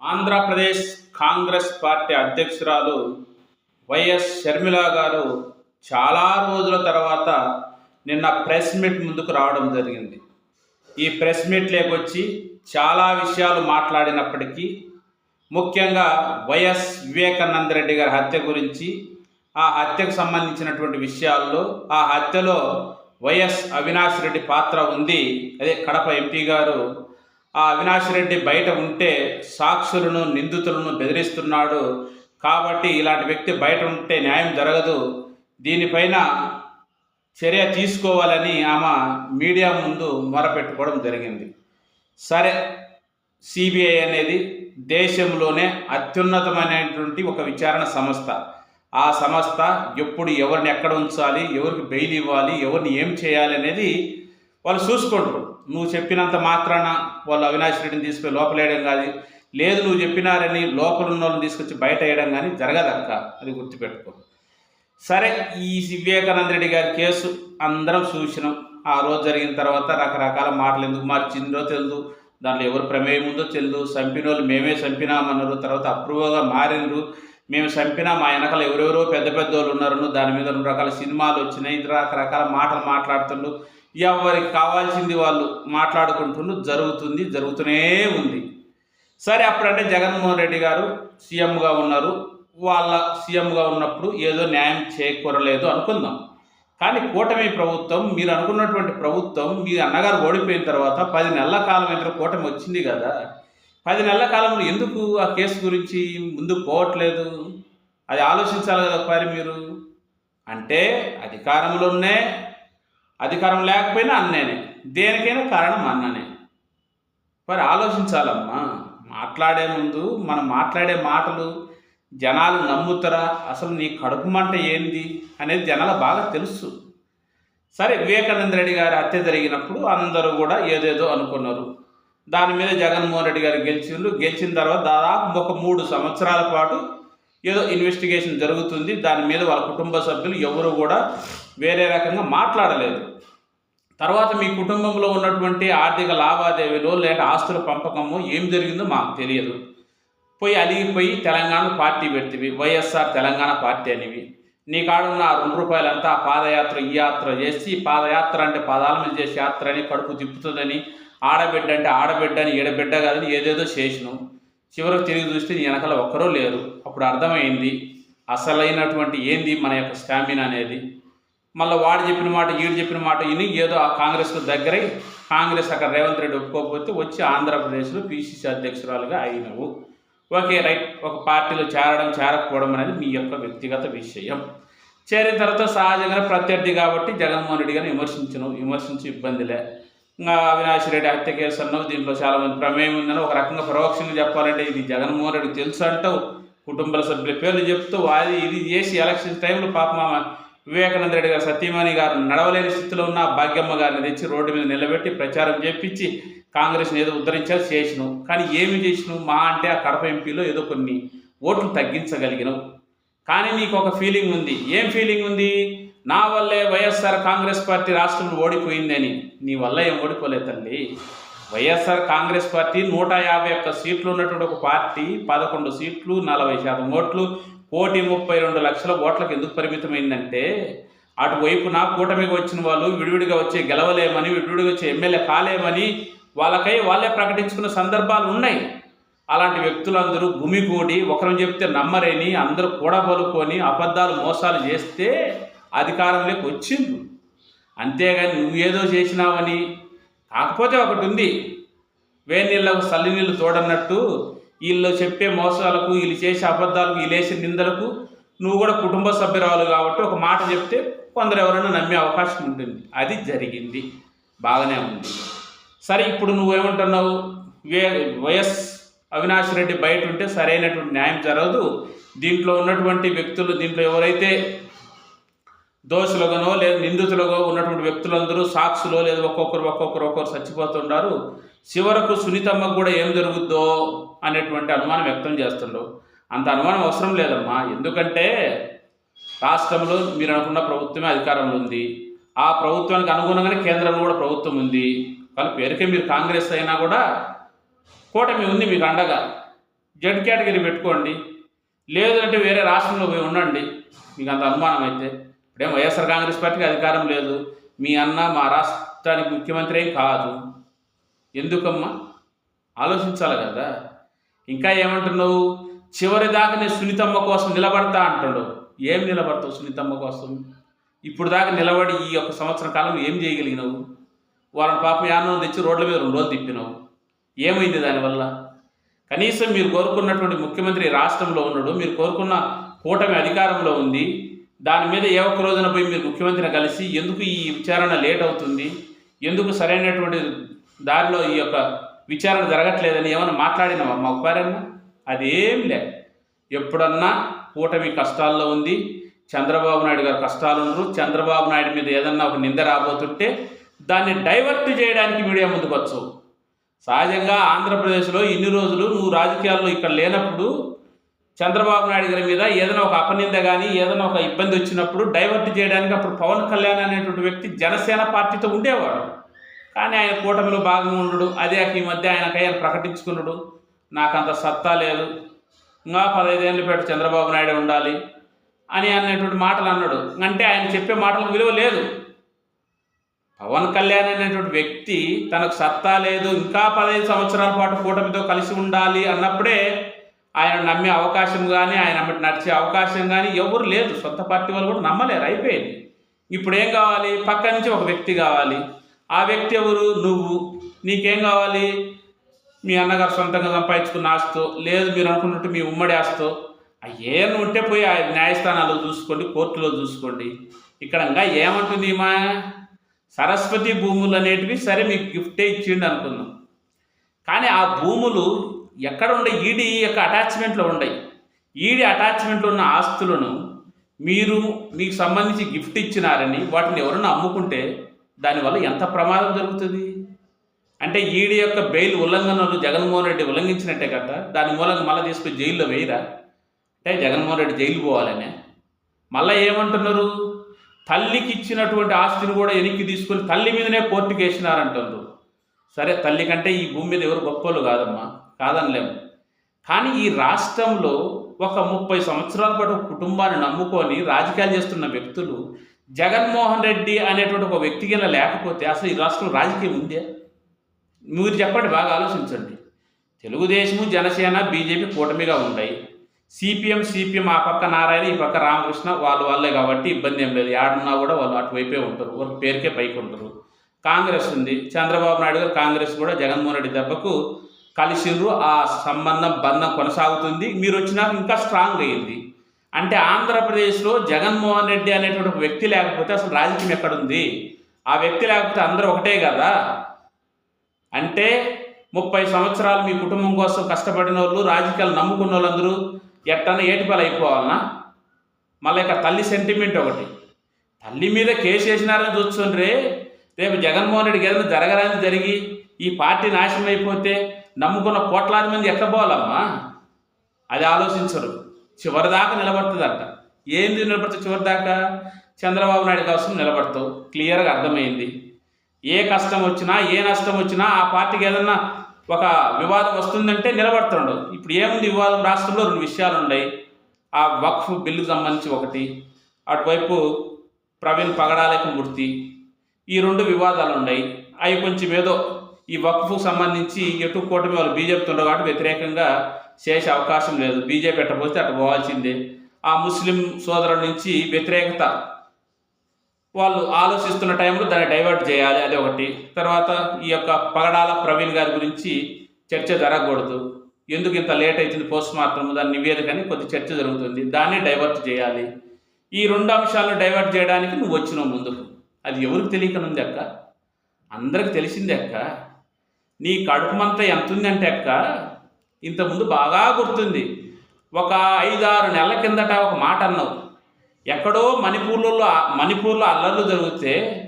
Andhra Pradesh Congress party అధ్యక్షురాలు YS Sharmila గారు చాలా రోజుల తర్వాత నిన్న ప్రెస్ మీట్ ముందుకు రావడం జరిగింది. ఈ ప్రెస్ మీట్లోకి వచ్చి చాలా విషయాలు మాట్లాడినప్పటికీ ముఖ్యంగా వైఎస్ వివేకానంద రెడ్డి గారి హత్య గురించి ఆ హత్యకు సంబంధించినటువంటి విషయాల్లో ఆ హత్యలో వైఎస్ అవినాష్ రెడ్డి పాత్ర ఉంది. అదే కడప ఎంపీ గారు ఆ అవినాష్ రెడ్డి బయట ఉంటే సాక్షులను నిందితులను బెదిరిస్తున్నాడు. కాబట్టి ఇలాంటి వ్యక్తి బయట ఉంటే న్యాయం జరగదు. దీనిపైన చర్య తీసుకోవాలని ఆమె మీడియా ముందు మొరపెట్టుకోవడం జరిగింది. సరే సిబిఐ అనేది దేశంలోనే అత్యున్నతమైనటువంటి ఒక విచారణ సంస్థ. ఆ సంస్థ ఎప్పుడు ఎవరిని ఎక్కడ ఉంచాలి ఎవరికి బెయిల్ ఇవ్వాలి ఎవరిని ఏం చేయాలి అనేది వాళ్ళు చూసుకుంటారు. నువ్వు చెప్పినంత మాత్రాన వాళ్ళు అవినాష్ రెడ్డిని తీసుకుని లోపలేయడం కానీ లేదు నువ్వు చెప్పినారని లోపల ఉన్న వాళ్ళని తీసుకొచ్చి బయట వేయడం కానీ జరగదక్క అది గుర్తుపెట్టుకో. సరే ఈ వివేకానంద రెడ్డి గారి కేసు అందరం చూసినాం. ఆ రోజు జరిగిన తర్వాత రకరకాల మాటలు ఎందుకు మార్చిందో తెలియదు దాంట్లో ఎవరు ప్రమేయం ఉందో తెలియదు చంపిన వాళ్ళు మేమే చంపినామన్నారు. తర్వాత అప్రూవ్గా మారినరు. మేము చంపినా. మా వెనకాల ఎవరెవరో పెద్ద పెద్ద వాళ్ళు ఉన్నారు దాని మీద రెండు రకాల సినిమాలు వచ్చినాయి. రకరకాల మాటలు మాట్లాడుతుండ్రు. ఎవరికి కావాల్సింది వాళ్ళు మాట్లాడుకుంటున్న జరుగుతుంది జరుగుతూనే ఉంది. సరే అప్పుడంటే జగన్మోహన్ రెడ్డి గారు సీఎంగా ఉన్నారు. వాళ్ళ సీఎంగా ఉన్నప్పుడు ఏదో న్యాయం చేకూరలేదు అనుకుందాం. కానీ కూటమి ప్రభుత్వం మీరు అనుకున్నటువంటి ప్రభుత్వం మీ అన్నగారు ఓడిపోయిన తర్వాత పది నెలల కాలం ఇంత కూటమి వచ్చింది కదా. పది నెలల కాలంలో ఎందుకు ఆ కేసు గురించి ముందుకు పోవట్లేదు? అది ఆలోచించాలి కదా ఒకసారి మీరు. అంటే అధికారంలోనే అధికారం లేకపోయినా అన్నేనే దేనికైనా కారణం అన్ననే. మరి ఆలోచించాలమ్మా. మాట్లాడే ముందు మనం మాట్లాడే మాటలు జనాలు నమ్ముతారా? అసలు నీ కడుపు మంట ఏంది? అనేది జనాలు బాగా తెలుసు. సరే వివేకానంద రెడ్డి గారి హత్య జరిగినప్పుడు అందరూ కూడా ఏదేదో అనుకున్నారు. దాని మీద జగన్మోహన్ రెడ్డి గారు గెలిచిండ్రు. గెలిచిన తర్వాత దాదాపు ఒక మూడు సంవత్సరాల పాటు ఏదో ఇన్వెస్టిగేషన్ జరుగుతుంది. దాని మీద వాళ్ళ కుటుంబ సభ్యులు ఎవరు కూడా వేరే రకంగా మాట్లాడలేదు. తర్వాత మీ కుటుంబంలో ఉన్నటువంటి ఆర్థిక లావాదేవీలు లేదా ఆస్తుల పంపకము ఏం జరిగిందో మాకు తెలియదు. పోయి అలిగిపోయి తెలంగాణ పార్టీ పెడితివి వైఎస్ఆర్ తెలంగాణ పార్టీ అనేవి. నీ కాడున్న ఆ రెండు రూపాయలంతా ఆ పాదయాత్ర ఈ యాత్ర చేసి పాదయాత్ర అంటే పాదాల మీద చేసే యాత్ర అని కడుపు తిప్పుతుందని ఆడబిడ్డ అంటే ఆడబిడ్డ అని ఈడబిడ్డ కాదని ఏదేదో చేసినావు చివరికి తిరిగి చూస్తే నీ వెనకాల ఒక్కరూ లేరు. అప్పుడు అర్థమైంది అసలైనటువంటి ఏంది మన యొక్క స్టామినా అనేది? మళ్ళీ వాడు చెప్పిన మాట వీడు చెప్పిన మాట విని ఏదో ఆ కాంగ్రెస్కు దగ్గరై కాంగ్రెస్ అక్కడ రేవంత్ రెడ్డి ఒప్పుకోకపోతే వచ్చి ఆంధ్రప్రదేశ్లో పీసీసీ అధ్యక్షురాలుగా అయినవు. Okay right. ఒక పార్టీలో చేరడం చేరకపోవడం అనేది మీ యొక్క వ్యక్తిగత విషయం. చేరిన తర్వాత సహజంగా ప్రత్యర్థి కాబట్టి జగన్మోహన్ రెడ్డి గారిని విమర్శించను విమర్శించి ఇబ్బందిలే ఇంకా అవినాష్ రెడ్డి హత్య కేసు అన్నావు దీంట్లో చాలా మంది ప్రమేయం ఉందని ఒక రకంగా పరోక్షంగా చెప్పాలంటే ఇది జగన్మోహన్ రెడ్డి తెలుసు అంటావు. కుటుంబ సభ్యుల పేర్లు చెప్తూ అది ఇది చేసి ఎలక్షన్ టైంలో పాప వివేకానంద రెడ్డి గారు సత్యమాని గారు నడవలేని స్థితిలో ఉన్న భాగ్యమ్మ గారిని తెచ్చి రోడ్డు మీద నిలబెట్టి ప్రచారం చేపించి కాంగ్రెస్ని ఏదో ఉద్ధరించాలి చేసినావు కానీ ఏమి చేసినావు మా అంటే ఆ కడప ఎంపీలో ఏదో కొన్ని ఓట్లు తగ్గించగలిగినావు. కానీ నీకు ఒక ఫీలింగ్ ఉంది. ఏం ఫీలింగ్ ఉంది? నా వల్లే వైఎస్ఆర్ కాంగ్రెస్ పార్టీ రాష్ట్రంలో ఓడిపోయిందని నీ వల్ల ఏం ఓడిపోలేదండి తల్లి. వైఎస్ఆర్ కాంగ్రెస్ పార్టీ నూట యాభై ఒక్క సీట్లు ఉన్నటువంటి ఒక పార్టీ పదకొండు సీట్లు నలభై శాతం ఓట్లు కోటి ముప్పై రెండు లక్షల ఓట్లకు ఎందుకు పరిమితమైందంటే అటువైపున కూటమికి వచ్చిన వాళ్ళు విడివిడిగా వచ్చి గెలవలేమని విడివిడిగా వచ్చి ఎమ్మెల్యే కాలేమని వాళ్ళకై వాళ్ళే ప్రకటించుకున్న సందర్భాలు ఉన్నాయి. అలాంటి వ్యక్తులందరూ గుమిగూడి ఒకరిని చెప్తే నమ్మరేని అందరూ కూడబలుకొని అబద్ధాలు మోసాలు చేస్తే అధికారంలోకి వచ్చింది అంతేగాని నువ్వేదో చేసినావని. కాకపోతే ఒకటి ఉంది. వేడి నీళ్ళకు చల్లి నీళ్ళు తోడన్నట్టు వీళ్ళు చెప్పే మోసాలకు వీళ్ళు చేసే అబద్ధాలకు వీళ్ళు వేసే నిందలకు నువ్వు కూడా కుటుంబ సభ్యురాలు కాబట్టి ఒక మాట చెప్తే కొందరు ఎవరైనా నమ్మే అవకాశం ఉంటుంది. అది జరిగింది. బాగానే ఉంది. సరే ఇప్పుడు నువ్వేమంటున్నావు వే వైఎస్ అవినాష్ రెడ్డి బయట ఉంటే సరైనటువంటి న్యాయం జరగదు. దీంట్లో ఉన్నటువంటి వ్యక్తులు దీంట్లో ఎవరైతే దోషులుగానో లేదా నిందితులుగా ఉన్నటువంటి వ్యక్తులందరూ సాక్షులో లేదా ఒక్కొక్కరు ఒక్కొక్కరు ఒక్కొక్కరు చచ్చిపోతుంటారు. చివరకు సునీతమ్మకు కూడా ఏం జరుగుద్దో అనేటువంటి అనుమానం వ్యక్తం చేస్తుండవు. అంత అనుమానం అవసరం లేదమ్మా. ఎందుకంటే రాష్ట్రంలో మీరు అనుకున్న ప్రభుత్వమే అధికారంలో ఉంది. ఆ ప్రభుత్వానికి అనుగుణంగానే కేంద్రంలో కూడా ప్రభుత్వం ఉంది. వాళ్ళ పేరుకే మీరు కాంగ్రెస్ అయినా కూడా కూటమి ఉంది మీకు అండగా. జడ్ కేటగిరీ పెట్టుకోండి. లేదంటే వేరే రాష్ట్రంలో పోయి ఉండండి. మీకు అంత అనుమానం అయితే. ఇప్పుడేం వైఎస్ఆర్ కాంగ్రెస్ పార్టీకి అధికారం లేదు. మీ అన్న మా రాష్ట్రానికి ముఖ్యమంత్రి ఏం కాదు. ఎందుకమ్మా? ఆలోచించాలి కదా. ఇంకా ఏమంటున్నావు? చివరి దాకా నేను సునీతమ్మ కోసం నిలబడతా అంటున్నావు ఏం నిలబడతావు సునీతమ్మ కోసం? ఇప్పుడు దాకా నిలబడి ఈ యొక్క సంవత్సరం కాలంలో ఏం చేయగలిగినావు? వాళ్ళని పాపం యానం తెచ్చి రోడ్ల మీద రెండు రోజులు తిప్పినావు. ఏమైంది దానివల్ల? కనీసం మీరు కోరుకున్నటువంటి ముఖ్యమంత్రి రాష్ట్రంలో ఉన్నాడు. మీరు కోరుకున్న కూటమి అధికారంలో ఉంది. దాని మీద ఏ ఒక్క రోజున పోయి మీరు ముఖ్యమంత్రిని కలిసి ఎందుకు ఈ విచారణ లేట్ అవుతుంది? ఎందుకు సరైనటువంటి దారిలో ఈ యొక్క విచారణ జరగట్లేదని ఏమైనా మాట్లాడినామా మా ఒప్పారన్నా అదేం లే. ఎప్పుడన్నా కూటమి కష్టాల్లో ఉంది చంద్రబాబు నాయుడు గారు కష్టాలు ఉండరు చంద్రబాబు నాయుడు మీద ఏదన్నా ఒక నింద రాబోతుంటే దాన్ని డైవర్ట్ చేయడానికి మీడియా ముందుకొచ్చు. సహజంగా ఆంధ్రప్రదేశ్లో ఇన్ని రోజులు నువ్వు రాజకీయాల్లో ఇక్కడ లేనప్పుడు చంద్రబాబు నాయుడు గారి మీద ఏదైనా ఒక అపనింద కానీ ఏదైనా ఒక ఇబ్బంది వచ్చినప్పుడు డైవర్ట్ చేయడానికి అప్పుడు పవన్ కళ్యాణ్ అనేటువంటి వ్యక్తి జనసేన పార్టీతో ఉండేవాడు. కానీ ఆయన కూటమిలో భాగంగా ఉండడు. అదే ఈ మధ్య ఆయనకై ఆయన ప్రకటించుకున్నాడు. నాకు అంత సత్తా లేదు. ఇంకా పదహైదేళ్ళ పేట చంద్రబాబు నాయుడు ఉండాలి అని అనేటువంటి మాటలు అన్నాడు. అంటే ఆయన చెప్పే మాటలకు విలువ లేదు. పవన్ కళ్యాణ్ అనేటువంటి వ్యక్తి తనకు సత్తా లేదు. ఇంకా పదహైదు సంవత్సరాల పాటు కూటమితో కలిసి ఉండాలి అన్నప్పుడే ఆయన నమ్మే అవకాశం కానీ ఆయన నడిచే అవకాశం కానీ ఎవరు లేదు. సొంత పార్టీ వాళ్ళు కూడా నమ్మలేరు. అయిపోయింది. ఇప్పుడు ఏం కావాలి? పక్క నుంచి ఒక వ్యక్తి కావాలి. ఆ వ్యక్తి ఎవరు? నువ్వు. నీకేం కావాలి? మీ అన్నగారు సొంతంగా సంపాదించుకున్న ఆస్తో లేదు మీరు అనుకున్నట్టు మీ ఉమ్మడి ఆస్తో ఏం ఉంటే పోయి ఆ న్యాయస్థానాల్లో చూసుకోండి కోర్టులో చూసుకోండి. ఇక్కడ ఇంకా ఏమంటుంది మా సరస్వతి భూములు అనేటివి సరే మీకు గిఫ్టే ఇచ్చిండు అనుకుందాం. కానీ ఆ భూములు ఎక్కడ ఉండే? ఈడీ యొక్క అటాచ్మెంట్లో ఉండయి ఈడీ అటాచ్మెంట్లో ఉన్న ఆస్తులను మీరు మీకు సంబంధించి గిఫ్ట్ ఇచ్చినారని వాటిని ఎవరైనా అమ్ముకుంటే దానివల్ల ఎంత ప్రమాదం జరుగుతుంది? అంటే ఈడీ యొక్క బెయిల్ ఉల్లంఘనలు జగన్మోహన్ రెడ్డి ఉల్లంఘించినట్టే కదా? దాని మూలంగా మళ్ళీ తీసుకుని జైల్లో వేయరా? అంటే జగన్మోహన్ రెడ్డి జైలు పోవాలనే. మళ్ళీ ఏమంటున్నారు? తల్లికి ఇచ్చినటువంటి ఆస్తిని కూడా వెనక్కి తీసుకొని తల్లి మీదనే కోర్టుకి వేసినారంటున్నారు సరే తల్లి కంటే ఈ భూమి మీద ఎవరు గొప్పలు కాదమ్మా. కాదనలేము. కానీ ఈ రాష్ట్రంలో ఒక ముప్పై సంవత్సరాల పాటు కుటుంబాన్ని నమ్ముకొని రాజకీయాలు చేస్తున్న వ్యక్తులు జగన్మోహన్ రెడ్డి అనేటువంటి ఒక వ్యక్తి కింద లేకపోతే అసలు ఈ రాష్ట్రం రాజకీయం ఉందే? మీరు చెప్పండి బాగా ఆలోచించండి. తెలుగుదేశము జనసేన బీజేపీ కూటమిగా ఉంటాయి. సిపిఎం సిపిఎం ఆ పక్క నారాయణ ఈ పక్క రామకృష్ణ వాళ్ళు వాళ్ళే కాబట్టి ఇబ్బంది ఏం లేదు. ఏడున్నా కూడా వాళ్ళు అటువైపే ఉంటారు. వాళ్ళ పేరుకే పైకి ఉంటారు కాంగ్రెస్ ఉంది. చంద్రబాబు నాయుడు గారు కాంగ్రెస్ కూడా జగన్మోహన్ రెడ్డి దెబ్బకు కలిసిర్రు ఆ సంబంధం బంధం కొనసాగుతుంది. మీరు వచ్చినాక ఇంకా స్ట్రాంగ్ అయ్యింది. అంటే ఆంధ్రప్రదేశ్లో జగన్మోహన్ రెడ్డి అనేటువంటి ఒక వ్యక్తి లేకపోతే అసలు రాజకీయం ఎక్కడుంది? ఆ వ్యక్తి లేకపోతే అందరూ ఒకటే కదా? అంటే ముప్పై సంవత్సరాలు మీ కుటుంబం కోసం కష్టపడిన వాళ్ళు రాజకీయాలు నమ్ముకున్న వాళ్ళందరూ ఎట్టన ఏటిపాలు అయిపోవాలన్నా మళ్ళీ ఇక్కడ తల్లి సెంటిమెంట్ ఒకటి. తల్లి మీద కేసు వేసినారని చూస్తుండ్రే. రేపు జగన్మోహన్ రెడ్డికి ఏదైనా జరగరాని జరిగి ఈ పార్టీ నాశనం అయిపోతే నమ్ముకున్న కోట్లాది మంది ఎట్లా అది ఆలోచించరు. చివరిదాకా నిలబడుతుందంట. ఏంది నిలబడుతుంది చివరిదాకా? చంద్రబాబు నాయుడు కోసం నిలబడతావు. క్లియర్గా అర్థమైంది. ఏ కష్టం వచ్చినా ఏ నష్టం వచ్చినా ఆ పార్టీకి ఏదన్నా ఒక వివాదం వస్తుందంటే నిలబడుతుండవు ఇప్పుడు ఏముంది వివాదం? రాష్ట్రంలో రెండు విషయాలు ఉన్నాయి. ఆ వక్ఫ్ బిల్లుకు సంబంధించి ఒకటి అటువైపు ప్రవీణ్ పగడాలేక మూర్తి. ఈ రెండు వివాదాలు ఉన్నాయి. అవి కొంచెం ఏదో ఈ వక్ఫ్కు సంబంధించి ఎటు కూటమి వాళ్ళు బీజేపీతో ఉండవు కాబట్టి వ్యతిరేకంగా చేసే అవకాశం లేదు. బీజేపీ ఎట్టపోతే అటు పోవాల్సిందే. ఆ ముస్లిం సోదరుల నుంచి వ్యతిరేకత. వాళ్ళు ఆలోచిస్తున్న టైంలో దాన్ని డైవర్ట్ చేయాలి అది ఒకటి. తర్వాత ఈ యొక్క పగడాల ప్రవీణ్ గారి గురించి చర్చ జరగకూడదు. ఎందుకు ఇంత లేట్ అవుతుంది పోస్ట్ మార్టం దాని నివేదికని కొద్ది చర్చ జరుగుతుంది. దాన్ని డైవర్ట్ చేయాలి. ఈ రెండు అంశాలను డైవర్ట్ చేయడానికి నువ్వు వచ్చినావు ముందుకు. అది ఎవరికి తెలియకనుంది అక్క? అందరికి తెలిసింది అక్క. నీ కడుపుమంతా ఎంత ఉందంటే అక్క? ఇంతకుముందు బాగా గుర్తుంది. ఒక ఐదారు నెలల కిందట ఒక మాట అన్నావు. ఎక్కడో మణిపూర్లో మణిపూర్లో అల్లర్లు జరిగితే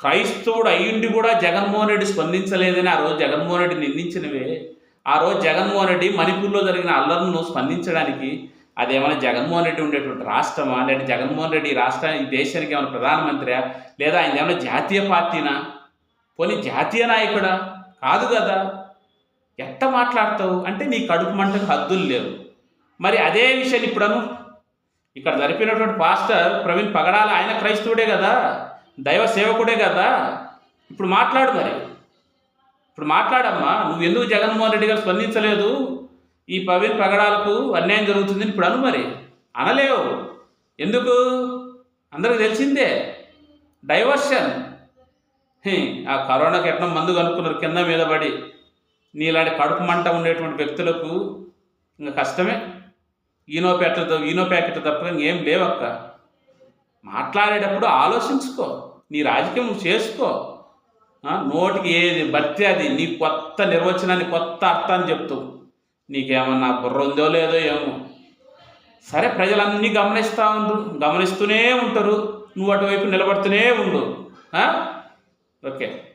క్రైస్తవుడు అయ్యుండి కూడా జగన్మోహన్ రెడ్డి స్పందించలేదని ఆ రోజు జగన్మోహన్ రెడ్డి నిందించినవే. ఆ రోజు జగన్మోహన్ రెడ్డి మణిపూర్లో జరిగిన అల్లర్లను స్పందించడానికి అదేమైనా జగన్మోహన్ రెడ్డి ఉండేటువంటి రాష్ట్రమా? లేదా జగన్మోహన్ రెడ్డి రాష్ట్రానికి ఈ దేశానికి ఏమైనా ప్రధానమంత్రియా? లేదా ఆయన ఏమైనా జాతీయ పార్టీనా? పోనీ జాతీయ నాయకుడా? కాదు కదా. ఎట్ట మాట్లాడతావు? అంటే నీ కడుపు మంటకు హద్దులు లేవు. మరి అదే విషయం ఇప్పుడను ఇక్కడ జరిపినటువంటి పాస్టర్ ప్రవీణ్ పగడాల ఆయన క్రైస్తవుడే కదా దైవ సేవకుడే కదా. ఇప్పుడు మాట్లాడు మరి. ఇప్పుడు మాట్లాడమ్మా నువ్వు ఎందుకు జగన్మోహన్ రెడ్డి గారు స్పందించలేదు? ఈ ప్రవీణ్ పగడాలకు అన్యాయం జరుగుతుందని ఇప్పుడు అను మరి. అనలేవు. ఎందుకు? అందరికి తెలిసిందే. డైవర్షన్. ఆ కరోనాకి ఎట్లా మందు కనుక్కున్నారు? కింద మీద పడి. నీలాంటి కడుపు మంట ఉండేటువంటి వ్యక్తులకు ఇంకా కష్టమే. ఈనో ప్యాకెట్ ఈనో ప్యాకెట్ తప్ప ఇంకేం లేవక్క. మాట్లాడేటప్పుడు ఆలోచించుకో. నీ రాజకీయం చేసుకో. నోటికి ఏది భర్తీ అది. నీ కొత్త నిర్వచనాన్ని కొత్త అర్థాన్ని చెప్తావు నీకేమన్నా బుర్ర ఉందో లేదో ఏమో. సరే ప్రజలన్నీ గమనిస్తూ ఉండు. గమనిస్తూనే ఉంటారు. నువ్వు అటువైపు నిలబడుతూనే ఉండు. ఓకే.